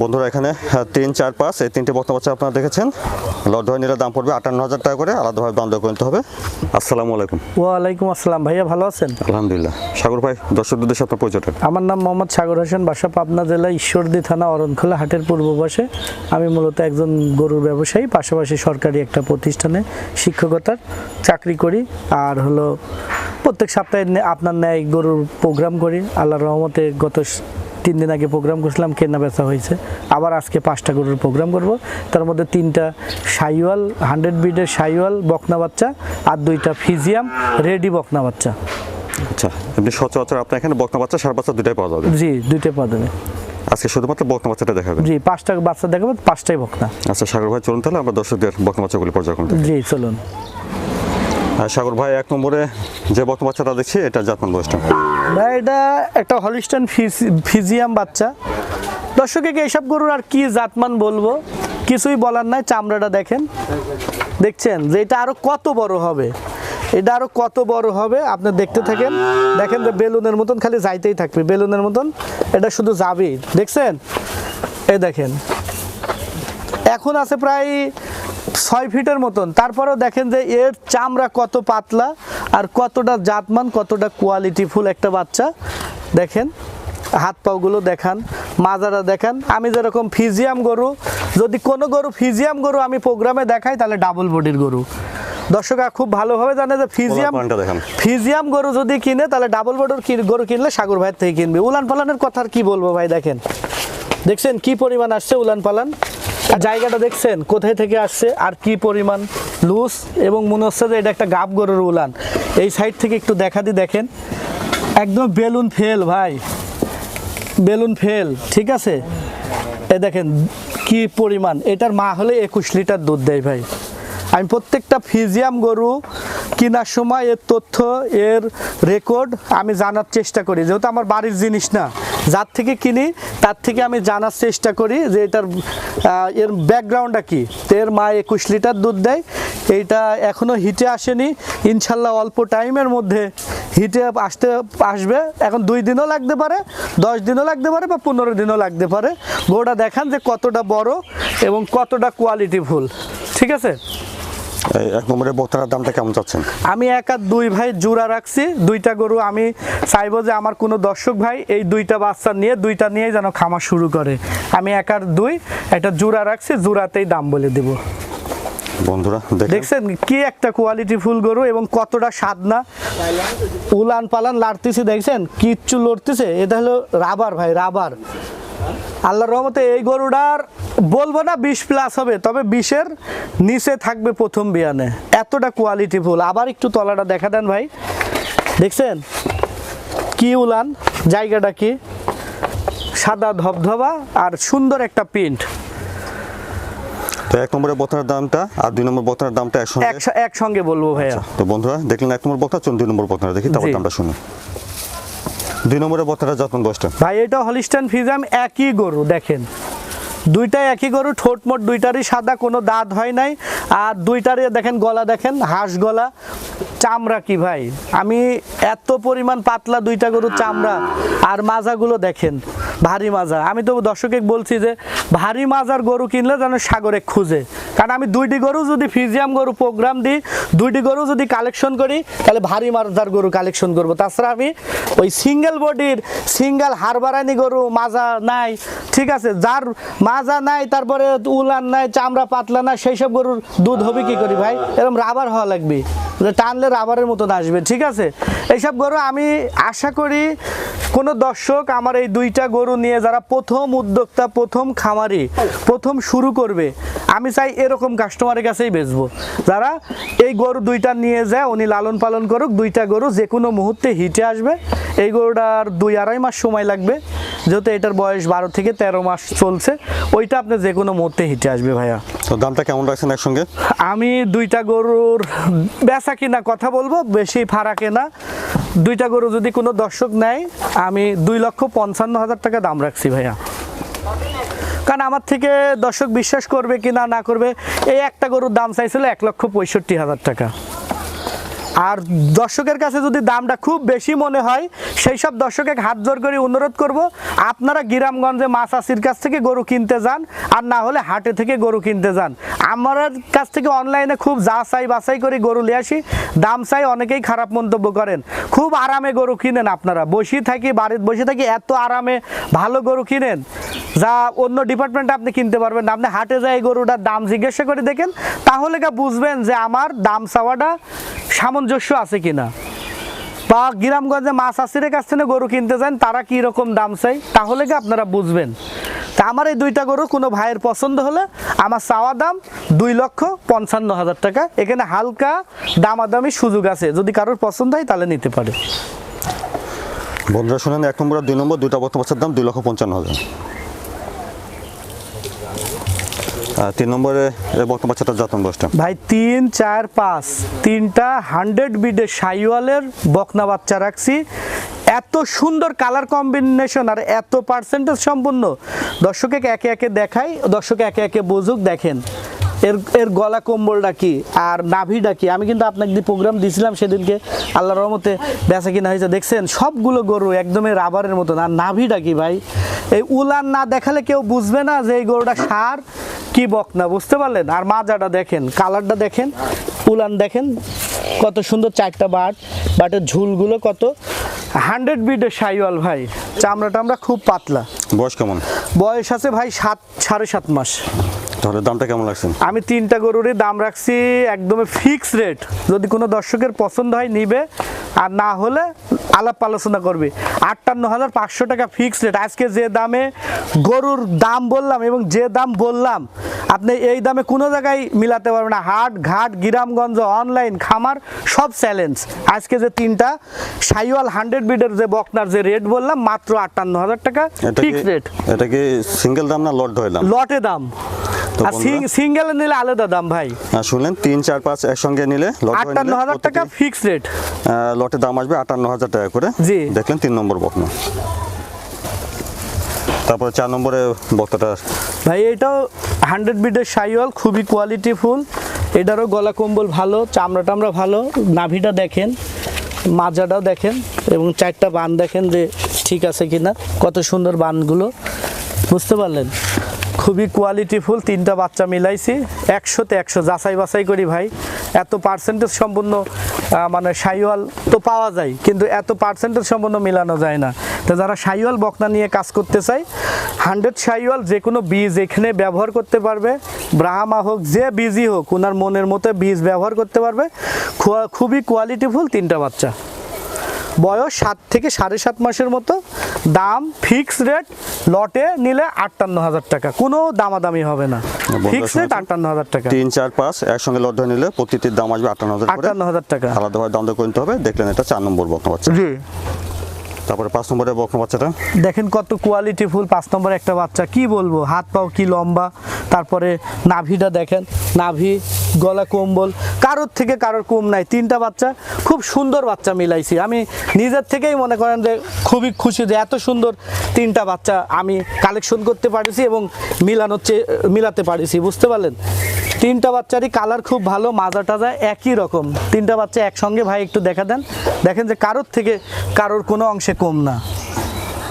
বন্ধুরা এখানে তিন চার পাঁচ এই তিনটে বাচ্চা আপনারা দেখেছেন। লট ধরে নিলে দাম পড়বে আটান্ন হাজার টাকা করে আলাদাভাবে দাম দর করে নিতে হবে। আসসালামু আলাইকুম। ওয়ালাইকুম আসসালাম ভাইয়া ভালো আছেন? আলহামদুলিল্লাহ। সাগর ভাই দর্শক উদ্দেশ্যে আপনার পরিচয়টা। আমার নাম মোহাম্মদ সাগর হোসেন বাসা পাবনা জেলা ঈশ্বরদী থানা অরণখোলা হাটের পূর্ব পাশে। আমি মূলত একজন গরুর ব্যবসায়ী পাশাপাশি সরকারি একটা প্রতিষ্ঠানে শিক্ষকতার চাকরি করি। আর হলো প্রত্যেক সপ্তাহে আপনার ন্যায় গরুর প্রোগ্রাম করি। আল্লাহর রহমতে গত তিন দিন আগে প্রোগ্রাম করছিলাম কেনা বেচা হয়েছে। আবার আজকে পাঁচটা গরুর প্রোগ্রাম করব। তার মধ্যে তিনটা সাইওয়াল হান্ড্রেড বিডের সাইওয়াল বকনা বাচ্চা আর দুইটা ফিজিয়াম রেডি বকনা বাচ্চা। আচ্ছা এমনি সচরাচর আপনার এখানে বক্তা বাচ্চা সার বাচ্চা দুটাই পাওয়া যাবে? জি দুইটা পাবেন আজকে শুধুমাত্র বক্তা বাচ্চাটা দেখাবেন? জি পাঁচটা বাচ্চা দেখাবো পাঁচটাই বকনা। আচ্ছা সাগর ভাই চলুন তাহলে আমরা দর্শকদের বক্তা বাচ্চাগুলি করি। জি চলুন। সাগর ভাই, এক নম্বরে যে বক্তা বাচ্চাটা দেখছি এটা জাতমান বয়সটা ভাই, এটা একটা হলিস্টান ফিজিয়াম বাচ্চা। দর্শকে এইসব গরুর আর কি জাতমান বলব? কিছুই বলার নাই, চামড়াটা দেখেন। দেখছেন যে এটা আরও কত বড় হবে? এটা আরও কত বড় হবে? আপনি দেখতে থাকেন। দেখেন যে বেলুনের মতন, খালি যাইতেই থাকবে বেলুনের মতন। এটা শুধু যাবেই দেখছেন? এই দেখেন। এখন আছে প্রায় ছয় ফিটের মতন। তারপরেও দেখেন যে এর চামড়া কত পাতলা আর কতটা জাতমান কতটা কোয়ালিটিফুল একটা বাচ্চা। দেখেন হাত পাগুলো দেখান মাজারা দেখান। আমি যেরকম ফিজিয়াম গরু যদি কোনো গরু ফিজিয়াম গরু আমি প্রোগ্রামে দেখাই তাহলে ডাবল বডির গরু। দর্শকরা খুব ভালোভাবে জানে যে ফিজিয়াম ফিজিয়াম গরু যদি কিনে তাহলে ডাবল বডির কি- গরু কিনলে সাগর ভাইয়ের থেকে কিনবে। উলান পালানের কথা আর কি বলব ভাই দেখেন। দেখছেন কি পরিমাণ আসছে উলান পালান? জায়গাটা দেখছেন? কোথায় থেকে আসছে? আর কি পরিমাণ লুজ? এবং মনে হচ্ছে যে এটা একটা গাব গরুর উলান। এই সাইড থেকে একটু দেখা দি, দেখেন। একদম বেলুন ফেল, ভাই। বেলুন ফেল, ঠিক আছে? এ দেখেন, কি পরিমাণ। এটার মা হলে একুশ লিটার দুধ দেয়, ভাই। আমি প্রত্যেকটা ফিজিয়াম গরু কেনার সময় এর তথ্য, এর রেকর্ড আমি জানার চেষ্টা করি। যেহেতু আমার বাড়ির জিনিস না, যার থেকে কিনি, তার থেকে আমি জানার চেষ্টা করি যে এটার এর ব্যাকগ্রাউন্ডটা কি। এর মা একুশ লিটার দুধ দেয়, এইটা এখনও হিটে আসেনি। ইনশাল্লাহ অল্প টাইমের মধ্যে হিটে আসতে, আসবে। এখন দুই দিনও লাগতে পারে, দশ দিনও লাগতে পারে বা পনেরো দিনও লাগতে পারে। গোটা দেখান যে কতটা বড় এবং কতটা কোয়ালিটি ফুল। ঠিক আছে? এক নম্বরের বক্তার দামটা কেমন চাচ্ছেন? আমি এক আর দুই ভাই জোড়া রাখছি। দুইটা গরু আমি চাইব যে আমার কোনো দর্শক ভাই এই দুইটা বাচ্চা নিয়ে দুইটা নিয়ে যেন খামার শুরু করে। আমি এক আর দুই একটা জোড়া রাখছি জোড়াতেই দাম বলে দেবো। বন্ধুরা দেখছেন কি একটা কোয়ালিটি ফুল গরু এবং কতটা সাদনা উলান পালান লাড়তেছে দেখছেন? কিচ্ছু লড়তেছে। এটা হলো রাবার ভাই রাবার। আল্লাহর রহমতে এই গরুটার বলব না বিশ প্লাস হবে তবে বিশের নিচে থাকবে প্রথম বিয়ানে। এতটা কোয়ালিটি ফুল। আবার একটু তলাটা দেখা দেন ভাই। দেখছেন? কি উলান? জায়গাটা কি? সাদা ধবধবা আর সুন্দর একটা প্রিন্ট তো এক নম্বরের বক্তার দামটা আর দুই নম্বর বক্তার দামটা একসঙ্গে? এক একসঙ্গে বলব ভাইয়া। তো বন্ধুরা দেখলেন এক নম্বর বক্তা চলুন দুই নম্বর বক্তাটা দেখি তারপর দামটা শুনি দুই নম্বরে বর্তাটা যত্ন দশটা ভাই, এটা হলিস্টান ফিজাম একই গরু, দেখেন। দুইটাই একই গরু, ঠোঁট মোট দুইটারই, সাদা কোনো দাঁত হয় নাই। আর দুইটারই, দেখেন গলা, দেখেন, হাঁস গলা। চামড়া কি ভাই? আমি এত পরিমাণ পাতলা দুইটা গরু চামড়া। আর মাজাগুলো দেখেন ভারী মাজার। আমি তো দর্শকে বলছি যে ভারী মাজার গরু কিনলে যেন সাগরে খুঁজে। কারণ আমি দুইটি গরু যদি ফিজিয়াম গরু প্রোগ্রাম দিই, দুইটি গরু যদি কালেকশন করি, তাহলে ভারী মাজার গরু কালেকশন করব। তাছাড়া আমি ওই সিঙ্গেল বডির সিঙ্গেল হারবারানি গরু মাজা নাই, ঠিক আছে? যার মাজা নাই, তারপরে উলান নাই, চামড়া পাতলা না সেই সব গরুর দুধ হবে কি করি ভাই? এরকম রাবার হওয়া লাগবে। টানলে রাবারের মতন আসবে, ঠিক আছে? এইসব গরু আমি আশা করি কোনো দর্শক আমার এই দুইটা গরু নিয়ে যারা প্রথম উদ্যোক্তা প্রথম খামারি প্রথম শুরু করবে আমি চাই এরকম কাস্টমারের কাছেই বেচবো। যারা এই গরু দুইটা নিয়ে যায় উনি লালন পালন করুক দুইটা গরু যে কোনো মুহূর্তে হিটে আসবে। এই গরুটার দুই আড়াই মাস সময় লাগবে যেহেতু এটার বয়স বারো থেকে তেরো মাস চলছে ওইটা আপনি যে কোনো মুহূর্তে হিটে আসবে ভাইয়া। তো দামটা কেমন রাখছেন একসঙ্গে? আমি দুইটা গরুর বেচা কিনা কথা বলব বেশি ফারাকে না। দুইটা গরু যদি কোনো দর্শক নেয়, আমি দুই লক্ষ পঞ্চান্ন হাজার টাকা দাম রাখছি ভাইয়া। কারণ আমার থেকে দর্শক বিশ্বাস করবে কি না না করবে, এই একটা গরুর দাম চাইছিল এক লক্ষ পঁয়ষট্টি হাজার টাকা। আর দর্শকের কাছে যদি দামটা খুব বেশি মনে হয়, সেই সব দর্শকে হাত জোর করে অনুরোধ করব, আপনারা গ্রামগঞ্জে মাছাসির কাছ থেকে গরু কিনতে যান, আর না হলে হাটে থেকে গরু কিনতে যান। আমার কাছ থেকে অনলাইনে খুব যা চাই বাছাই করে গরু নিয়ে আসি, দাম চাই অনেকেই খারাপ মন্তব্য করেন। খুব আরামে গরু কিনেন আপনারা। বসে থাকি বাড়িতে, বসে থাকি এত আরামে ভালো গরু কিনেন। যা অন্য ডিপার্টমেন্টে আপনি কিনতে পারবেন না। আপনি হাটে যাই গরুটার দাম জিজ্ঞাসা করে দেখেন, তাহলে কা বুঝবেন যে আমার দাম চাওয়াটা সামঞ্জস্য আছে কিনা। বা গ্রামগঞ্জে মাছ আসিরের কাছ থেকে গরু কিনতে যান, তারা কি রকম দাম চাই তাহলে কি আপনারা বুঝবেন। তা আমার এই দুইটা গরু কোনো ভাইয়ের পছন্দ হলে আমার চাওয়া দাম দুই লক্ষ পঞ্চান্ন হাজার টাকা। এখানে হালকা দামাদামি সুযোগ আছে, যদি কারোর পছন্দ হয় তাহলে নিতে পারে। বন্ধুরা শুনেন, এক নম্বর আর দুই নম্বর, দুইটা বর্তমান দাম দুই লক্ষ পঞ্চান্ন হাজার। তিন নম্বরে বক্তব্য বাচ্চাটার জাতন বয়সটা ভাই, তিন, চার, পাঁচ। তিনটা হান্ড্রেড বিডে সাইওয়ালের বকনা বাচ্চা রাখছি। এত সুন্দর কালার কম্বিনেশন আর এত পার্সেন্টেজ সম্পূর্ণ। দর্শকে একে একে দেখাই, দর্শকে একে একে বুঝুক, দেখেন। এর এর গলা কম্বলটা কি? আর নাভিটা কি? আমি কিন্তু আপনাকে দিয়ে প্রোগ্রাম দিয়েছিলাম সেদিনকে আল্লাহর রহমতে বেচা কিনা হয়েছে। দেখছেন সবগুলো গরু একদমই রাবারের মতন। আর নাভিটা কি ভাই? এই উলান না দেখালে কেউ বুঝবে না যে এই গরুটা সার কি বক না বুঝতে পারলেন? আর মাজাটা দেখেন কালারটা দেখেন উলান দেখেন কত সুন্দর চারটা বাট বাটের ঝুলগুলো কত। হান্ড্রেড বিডের সাইওয়াল ভাই। চামড়া টামড়া খুব পাতলা। বয়স কেমন? বয়স আছে ভাই সাত সাড়ে সাত মাস। তাহলে দামটা কেমন লাগছে? আমি তিনটা গরুরই দাম রাখছি একদমই ফিক্স রেট যদি কোনো দর্শকের পছন্দ হয় নিবে। আর না হলে আলাপ আলোচনা করবে। আটান্ন হাজার পাঁচশো টাকা ফিক্স রেট আজকে যে দামে গরুর দাম বললাম এবং যে দাম বললাম আপনি এই দামে কোনো জায়গায় মিলাতে পারবেন না। হাট ঘাট গ্রামগঞ্জ অনলাইন খামার সব চ্যালেঞ্জ আজকে যে তিনটা সাইওয়াল হান্ড্রেড বিডের যে বকনার যে রেট বললাম মাত্র আটান্ন হাজার টাকা ফিক্স রেট এটা কি সিঙ্গেল দাম না লট ধরলাম লটে দাম। সিঙ্গেলে নিলে আলাদা দাম ভাই। শুনলেন তিন চার পাঁচ একসঙ্গে নিলে লট আটান্ন হাজার টাকা প্রতিটি, ফিক্স রেট লটের দাম আসবে আটান্ন হাজার টাকা করে। জি। দেখলেন তিন নম্বর বকনা তারপরে চার নম্বরে বক্তাটা ভাই এটাও হান্ড্রেড বিডের সাইওয়াল খুবই কোয়ালিটি ফুল এটারও গলা কম্বল ভালো চামড়া টামড়া ভালো নাভিটা দেখেন মাজাটাও দেখেন এবং চারটা বান দেখেন যে ঠিক আছে কিনা কত সুন্দর বানগুলো। বুঝতে পারলেন? খুবই কোয়ালিটি ফুল তিনটা বাচ্চা মিলাইছি। একশোতে একশো, যাচাই বাছাই করি ভাই। এত পার্সেন্টেজ সম্পূর্ণ মানে সাইওয়াল তো পাওয়া যায়, কিন্তু এত পার্সেন্টেজ সম্পূর্ণ মেলানো যায় না। তো যারা সাইওয়াল বকনা নিয়ে কাজ করতে চায় হান্ড্রেড সাইওয়াল যে কোনো বীজ এখানে ব্যবহার করতে পারবে। ব্রাহ্মা হোক, যে বীজই হোক ওনার মনের মতো বীজ ব্যবহার করতে পারবে। খুবই কোয়ালিটিফুল তিনটা বাচ্চা। বয়স সাত থেকে সাড়ে সাত মাসের মতো। দাম ফিক্স রেট লটে নিলে আটান্ন হাজার টাকা। কোনো দামাদামি হবে না। ফিক্স রেট আটান্ন হাজার টাকা। তিন চার পাঁচ একসঙ্গে লট ধরে নিলে প্রতিটির দাম আসবে আটান্ন হাজার আটান্ন হাজার টাকা। আলাদাভাবে দাম দর করে নিতে হবে। দেখলেন এটা চার নম্বর বকনা বাচ্চা। জি। তারপরে পাঁচ নম্বরে বকনা বাচ্চাটা। দেখেন কত কোয়ালিটি ফুল পাঁচ নম্বর একটা বাচ্চা। কি বলব? হাত পাও কি লম্বা। তারপরে নাভিটা দেখেন। নাভি গলা কম্বল কারোর থেকে কারোর কম নাই তিনটা বাচ্চা খুব সুন্দর বাচ্চা মিলাইছি। আমি নিজের থেকেই মনে করেন যে খুবই খুশি যে এত সুন্দর তিনটা বাচ্চা আমি কালেকশন করতে পারিছি এবং মিলানোর চেয়ে মিলাতে পারিছি বুঝতে পারলেন? তিনটা বাচ্চারই কালার খুব ভালো মাজা টাজা একই রকম। তিনটা বাচ্চা একসঙ্গে ভাই একটু দেখা দেন। দেখেন যে কারোর থেকে কারোর কোনো অংশে কম না।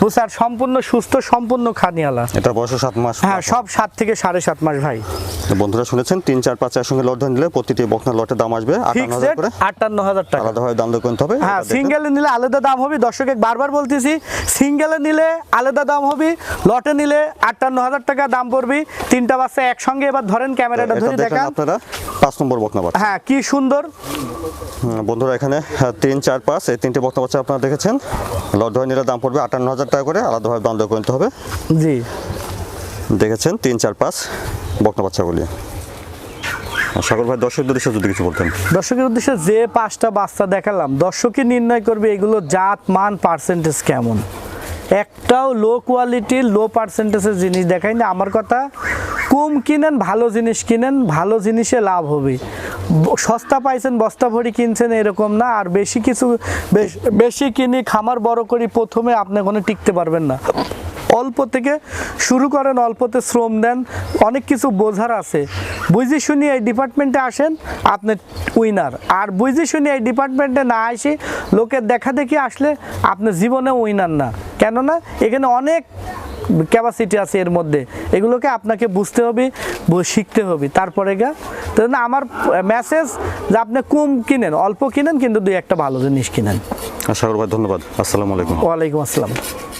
বুঝছে আর সম্পূর্ণ সুস্থ সম্পূর্ণ খানিয়ালা। এটা বয়স সাত মাস হ্যাঁ সব সাত থেকে সাড়ে সাত মাস ভাই। বন্ধুরা শুনেছেন তিন চার পাঁচ একসঙ্গে লট ধরে নিলে প্রতিটি বকনা লটের দাম আসবে আটান্ন হাজার টাকা। আলাদাভাবে দাম করে হবে হ্যাঁ সিঙ্গেলে নিলে আলাদা দাম হবে দর্শকে বারবার বলতেছি সিঙ্গেলে নিলে আলাদা দাম হবে লটে নিলে আটান্ন হাজার টাকা দাম পড়বে তিনটা বাচ্চা একসঙ্গে এবার ধরেন ক্যামেরাটা ধরে দেখান আপনারা পাঁচ নম্বর বকনা বাচ্চা। হ্যাঁ কি সুন্দর। বন্ধুরা এখানে হ্যাঁ, তিন চার পাঁচ এই তিনটে বকনা বাচ্চা আপনারা দেখেছেন। লট ধরে নিলে দাম পড়বে আটান্ন হাজার টাকা করে আলাদাভাবে দাম দর হবে। জি। দেখেছেন তিন চার পাঁচ। বকনা আর সাগর ভাই দর্শকদের উদ্দেশ্যে যদি কিছু বলতেন। দর্শকের উদ্দেশ্যে যে পাঁচটা বাচ্চা দেখালাম, দর্শকই নির্ণয় করবে এগুলো জাত, মান পার্সেন্টেজ কেমন। একটাও লো কোয়ালিটি লো পার্সেন্টেজের জিনিস দেখাই না আমার কথা, কম কিনেন, ভালো জিনিস কিনেন, ভালো জিনিসে লাভ হবে। সস্তা পাইছেন, বস্তা ভরি কিনছেন, এরকম না। আর বেশি কিছু বেশি কিনি খামার বড় করি প্রথমে আপনি কোনো টিকতে পারবেন না। অল্প থেকে শুরু করেন অল্পতে শ্রম দেন অনেক কিছু বোঝার আছে। বুঝে শুনি এই ডিপার্টমেন্টে আসেন আপনি উইনার আর বুঝে শুনি এই ডিপার্টমেন্টে না আসি লোকের দেখা দেখি আসলে আপনি জীবনে উইনার না। কেননা এখানে অনেক ক্যাপাসিটি আছে এর মধ্যে। এগুলোকে আপনাকে বুঝতে হবে শিখতে হবে। তারপরে গা তো আমার মেসেজ যে আপনি কম কিনেন অল্প কিনেন কিন্তু দুই একটা ভালো জিনিস কিনেন। সাগর ভাই ধন্যবাদ। আসসালামু আলাইকুম। ওয়ালাইকুম আসসালাম।